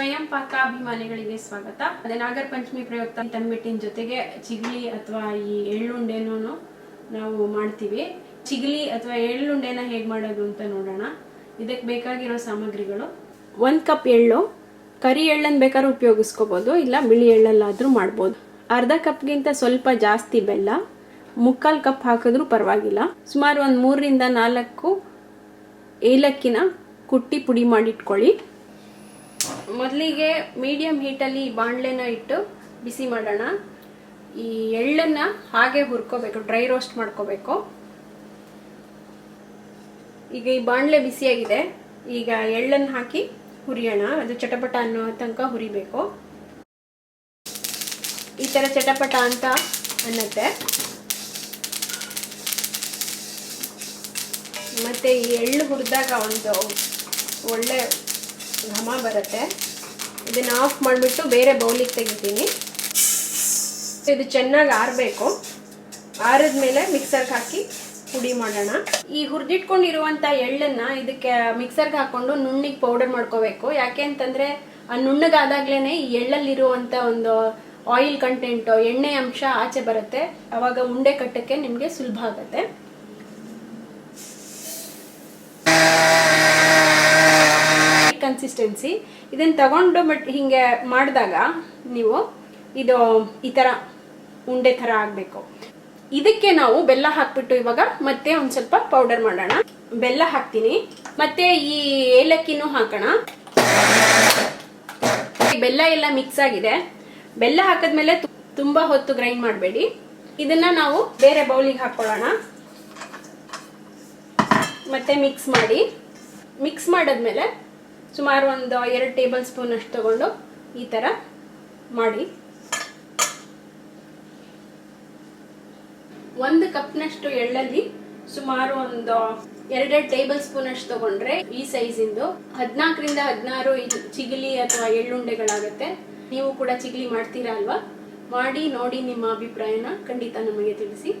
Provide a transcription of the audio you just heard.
ಪಾಕಾಭಿಮಾನಿಗಳಿಗೆ ಸ್ವಾಗತ. ಅದೇ ನಾಗರ ಪಂಚಮಿ ಪ್ರಯುಕ್ತ ತಂಬಿಟ್ಟಿನ ಜೊತೆಗೆ ಚಿಗ್ಲಿ ಅಥವಾ ಈ ಎಳ್ಳುಂಡೆನೂ ನಾವು ಮಾಡ್ತೀವಿ. ಚಿಗ್ಲಿ ಅಥವಾ ಎಳ್ಳುಂಡೆನ ಹೇಗೆ ಮಾಡೋದು ಅಂತ ನೋಡೋಣ. ಇದಕ್ಕೆ ಬೇಕಾಗಿರೋ ಸಾಮಗ್ರಿಗಳು. ಒಂದು ಕಪ್ ಎಳ್ಳು. ಕರಿ ಎಳ್ಳನ್ನು ಬೇಕಾದ್ರೂ ಉಪಯೋಗಿಸ್ಕೋಬೋದು, ಇಲ್ಲ ಬಿಳಿ ಎಳ್ಳಲ್ಲಾದರೂ ಮಾಡ್ಬೋದು. ಅರ್ಧ ಕಪ್ಗಿಂತ ಸ್ವಲ್ಪ ಜಾಸ್ತಿ ಬೆಲ್ಲ. ಮುಕ್ಕಾಲು ಕಪ್ ಹಾಕಿದ್ರೂ ಪರವಾಗಿಲ್ಲ. ಸುಮಾರು ಒಂದು ಮೂರರಿಂದ ನಾಲ್ಕು ಏಲಕ್ಕಿನ ಕುಟ್ಟಿ ಪುಡಿ ಮಾಡಿಟ್ಕೊಳ್ಳಿ. ಮೊದಲಿಗೆ ಮೀಡಿಯಂ ಹೀಟಲ್ಲಿ ಬಾಣಲೆನ ಇಟ್ಟು ಬಿಸಿ ಮಾಡೋಣ. ಈ ಎಳ್ಳನ್ನು ಹಾಗೆ ಹುರ್ಕೋಬೇಕು ಡ್ರೈ ರೋಸ್ಟ್ ಮಾಡ್ಕೋಬೇಕು. ಈಗ ಈ ಬಾಣಲೆ ಬಿಸಿಯಾಗಿದೆ. ಈಗ ಎಳ್ಳನ್ನು ಹಾಕಿ ಹುರಿಯೋಣ. ಅದು ಚಟಪಟ ಅನ್ನೋ ತನಕ ಹುರಿಬೇಕು. ಈ ಥರ ಚಟಪಟ ಅಂತ ಅನ್ನತ್ತೆ. ಮತ್ತು ಈ ಎಳ್ಳು ಹುರಿದಾಗ ಒಂದು ಒಳ್ಳೆ ಘಮ ಬರುತ್ತೆ. ಇದನ್ನು ಆಫ್ ಮಾಡಿಬಿಟ್ಟು ಬೇರೆ ಬೌಲಿಗೆ ತೆಗಿತೀನಿ. ಇದು ಚೆನ್ನಾಗಿ ಆರಬೇಕು. ಆರಿದ್ಮೇಲೆ ಮಿಕ್ಸರ್ಗೆ ಹಾಕಿ ಪುಡಿ ಮಾಡೋಣ. ಈ ಹುರಿದಿಟ್ಕೊಂಡಿರುವಂಥ ಎಳ್ಳನ್ನು ಇದಕ್ಕೆ ಮಿಕ್ಸರ್ಗೆ ಹಾಕ್ಕೊಂಡು ನುಣ್ಣಿಗೆ ಪೌಡರ್ ಮಾಡ್ಕೋಬೇಕು. ಯಾಕೆ ಅಂತಂದರೆ ಆ ನುಣ್ಣಗಾದಾಗ್ಲೇ ಈ ಎಳ್ಳಲ್ಲಿರುವಂಥ ಒಂದು ಆಯಿಲ್ ಕಂಟೆಂಟು ಎಣ್ಣೆ ಅಂಶ ಆಚೆ ಬರುತ್ತೆ. ಆವಾಗ ಉಂಡೆ ಕಟ್ಟಕ್ಕೆ ನಿಮಗೆ ಸುಲಭ ಆಗುತ್ತೆ. ಕನ್ಸಿಸ್ಟೆನ್ಸಿ ಇದನ್ನು ತಗೊಂಡು ಬಟ್ ಹಿಂಗೆ ಮಾಡಿದಾಗ ನೀವು ಇದು ಈ ಥರ ಉಂಡೆ ಥರ ಆಗಬೇಕು. ಇದಕ್ಕೆ ನಾವು ಬೆಲ್ಲ ಹಾಕ್ಬಿಟ್ಟು ಇವಾಗ ಮತ್ತೆ ಒಂದು ಸ್ವಲ್ಪ ಪೌಡರ್ ಮಾಡೋಣ. ಬೆಲ್ಲ ಹಾಕ್ತೀನಿ. ಮತ್ತೆ ಈ ಏಲಕ್ಕಿನೂ ಹಾಕೋಣ. ಬೆಲ್ಲ ಎಲ್ಲ ಮಿಕ್ಸ್ ಆಗಿದೆ. ಬೆಲ್ಲ ಹಾಕಿದ್ಮೇಲೆ ತುಂಬಾ ಹೊತ್ತು ಗ್ರೈಂಡ್ ಮಾಡಬೇಡಿ. ಇದನ್ನ ನಾವು ಬೇರೆ ಬೌಲಿಗೆ ಹಾಕೊಳ್ಳೋಣ. ಮತ್ತೆ ಮಿಕ್ಸ್ ಮಾಡಿ. ಮಿಕ್ಸ್ ಮಾಡಿದ್ಮೇಲೆ ಸುಮಾರು ಒಂದು ಎರಡು ಟೇಬಲ್ ಸ್ಪೂನ್ ಅಷ್ಟು ತಗೊಂಡು ಈ ಥರ ಮಾಡಿ. ಒಂದು ಕಪ್ನಷ್ಟು ಎಳ್ಳಲ್ಲಿ ಸುಮಾರು ಒಂದು ಎರಡೆರಡು ಟೇಬಲ್ ಸ್ಪೂನ್ ಅಷ್ಟು ತಗೊಂಡ್ರೆ ಈ ಸೈಜಿಂದು. ಹದಿನಾಲ್ಕರಿಂದ ಹದಿನಾರು ಚಿಗಿಲಿ ಅಥವಾ ಎಳ್ಳುಂಡೆಗಳಾಗತ್ತೆ. ನೀವು ಕೂಡ ಚಿಗಿಲಿ ಮಾಡ್ತೀರಾ ಅಲ್ವಾ? ಮಾಡಿ ನೋಡಿ ನಿಮ್ಮ ಅಭಿಪ್ರಾಯನ ಖಂಡಿತ ನಮಗೆ ತಿಳಿಸಿ.